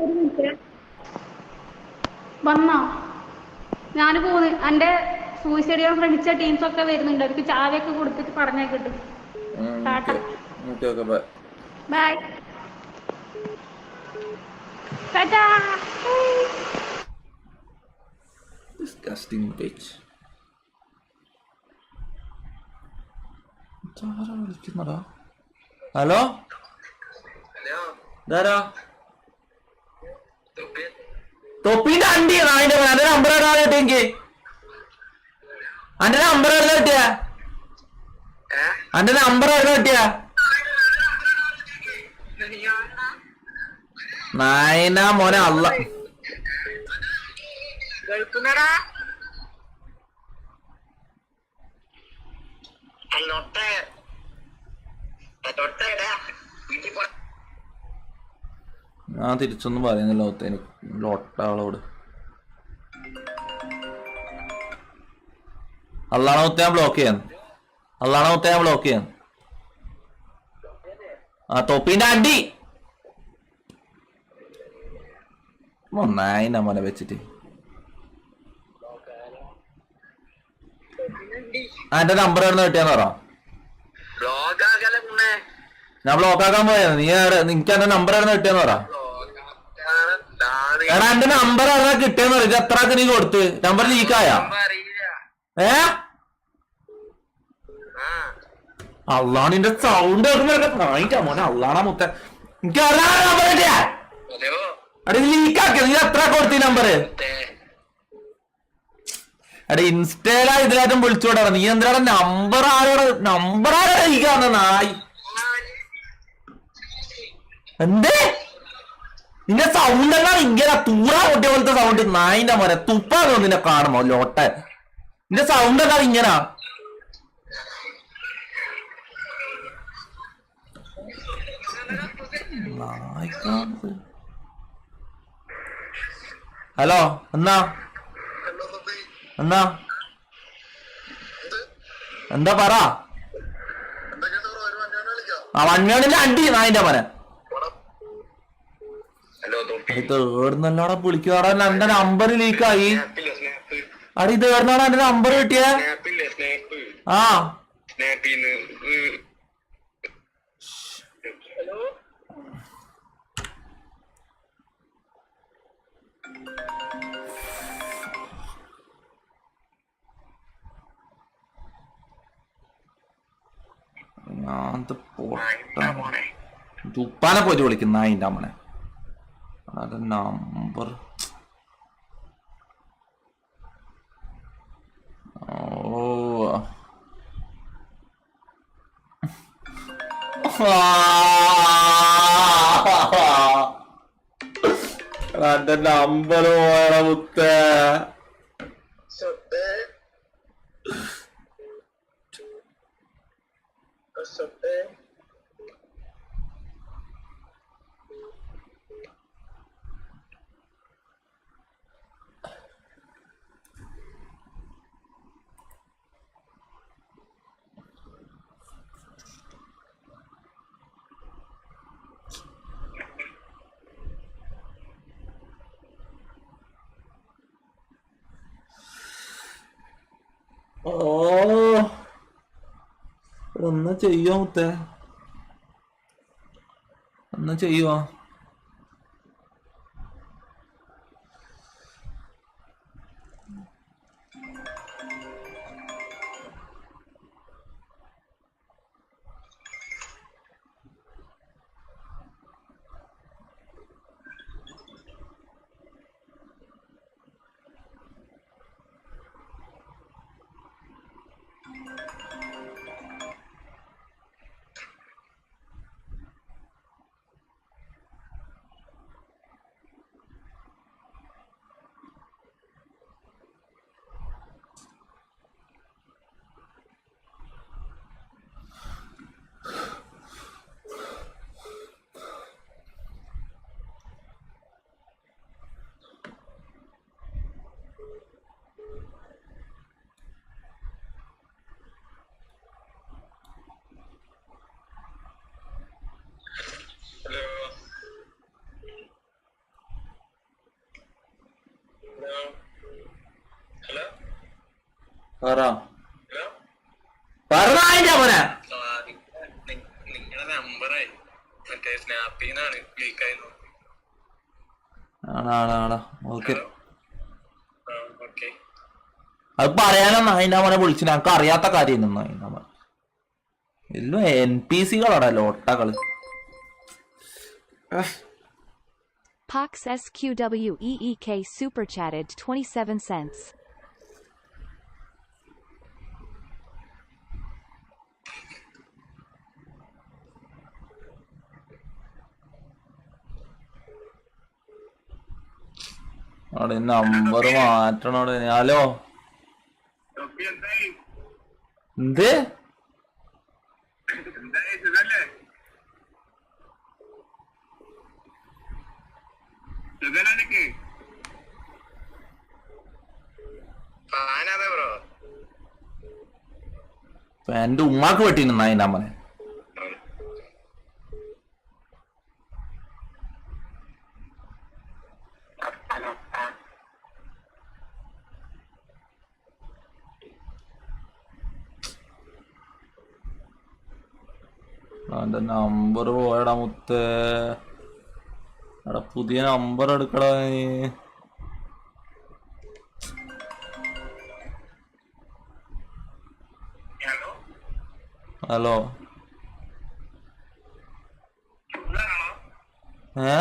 ഒരു മിനിറ്റ്. വന്നോ? ഞാൻ പോന്ന്. എന്റെ സൂയിസൈഡ് ചെയ്യാൻ ശ്രമിച്ച ടീംസ് ഒക്കെ വരുന്നുണ്ട്. അവർക്ക് ചാവയൊക്കെ കൊടുത്തിട്ട് പറഞ്ഞേക്കിട്ട് tata. Okay bye. Bye. Tata. Disgusting bitch. Hello? Hello. ഇതാരാ? തൊപ്പിന്റെ അണ്ടി. നായിന്റെ അതിന്റെ നമ്പർ ഇടാ കിട്ടിയെങ്കിൽ അന്റെ നമ്പർ എവിടെ കിട്ടിയ? അന്റെ നമ്പർ എവിടെ കിട്ടിയ? നായന മോനെ അല്ല കേൾക്കുന്നടാ. അല്ലൊട്ടെ തൊട്ടേടാ ഞാൻ തിരിച്ചൊന്നും പറയുന്നില്ല ഒത്തേന് ലോട്ടാളോട്. അള്ളാണ ഒത്ത ഞാൻ ബ്ലോക്ക് ചെയ്യാൻ അള്ളാണ ഒത്ത ഞാൻ ബ്ലോക്ക് ചെയ്യാൻ ആ തൊപ്പിന്റെ അടി. ഒന്നായി നമ്മളെ വെച്ചിട്ട്. എന്റെ നമ്പർ എവിടെ കിട്ടിയാന്ന് പറ. ഞാൻ ബ്ലോക്ക് ആക്കാൻ പോയാ നീ നിനക്ക് എന്റെ നമ്പർ എവിടെ കിട്ടിയാന്ന് പറ. എടാ എന്റെ നമ്പർ എവിടെ കിട്ടിയെന്ന് പറ എത്ര നീ കൊടുത്ത്? നമ്പർ ലീക്കായ ഏ? ആ. അള്ളാണിന്റെ സൗണ്ട് കേൾക്കുമ്പോഴൊക്കെ മോനെ. അള്ളാണ മുത്ത. എനിക്ക് നമ്പർ കിട്ടിയ. അടി ലീക്കാക്കിയ നീ എത്ര കൊടുത്തി നമ്പർ എടാ ഇൻസ്റ്റയിലാ ഇതിലായിട്ടും വിളിച്ചോടാ. നീ എന്തിനാ നമ്പർ ആരോട്? നമ്പർ ആരോടെ ലീക്കാന്ന നായി എന്തേ? നിന്റെ സൗണ്ട് എന്നാ ഇങ്ങനെ തൂറ പൊട്ടിയ പോലത്തെ സൗണ്ട് നായിന്റെ മോനെ തുപ്പാ നിന്നെ കാണുമോ ലോട്ടെ. നിന്റെ സൗണ്ട് എന്നാ ഇങ്ങനെ. ഹലോ എന്നാ? എന്നാ? എന്താ പറ? ആ വൺമേണിന്റെ അണ്ടി നായിന്റെ മോനെ. ഹലോ വിളിക്കാടാ എന്റെ നമ്പർ ലീക്കായി അടി ഇത് ഏടുന്നാടാ എന്റെ നമ്പർ കിട്ടിയേ? ആ. ഞാൻ പോട്ടെ. തുപ്പാനെ പോയിട്ട് വിളിക്കുന്ന അതിന്റെ അമ്മനെ അത് നമ്പർ ഓ എന്റെ നമ്പർ പോയണ മുത്തേ സൊത്തെ സൊത്തെ ഓ ഒന്ന് ചെയ്യോ മുത്തേ ഒന്ന് ചെയ്യുവോ പറ. ഹലോ? പറ നായിന്റെ മോനെ നിങ്ങളുടെ നമ്പറേ മറ്റേ സ്നാപ്പിന്നാണ് ലീക്ക് ആയി ആണോ ആണോ ആണോ. ഓക്കെ. ആ ഓക്കെ. അത് പറയാനാ അതിന്റെ മോനെ വിളിച്ചു ഞങ്ങക്ക് അറിയാത്ത കാര്യം മോനെ എല്ലാം എൻ പി സി സികളാണ് ലോട്ടകൾ. Pox SQWEEK super chatted 27 cents. അവിടെ നമ്പർ മാറ്റണോടെ ഹലോ? എന്തായി എന്ത് എന്റെ ഉമ്മാക്ക് വെട്ടിന് ഞാൻ മോനെ അവന്റെ നമ്പർ പോയടാ മുത്തേ. എടാ പുതിയ നമ്പർ എടുക്കടാ നീ. ഹലോ ഏ?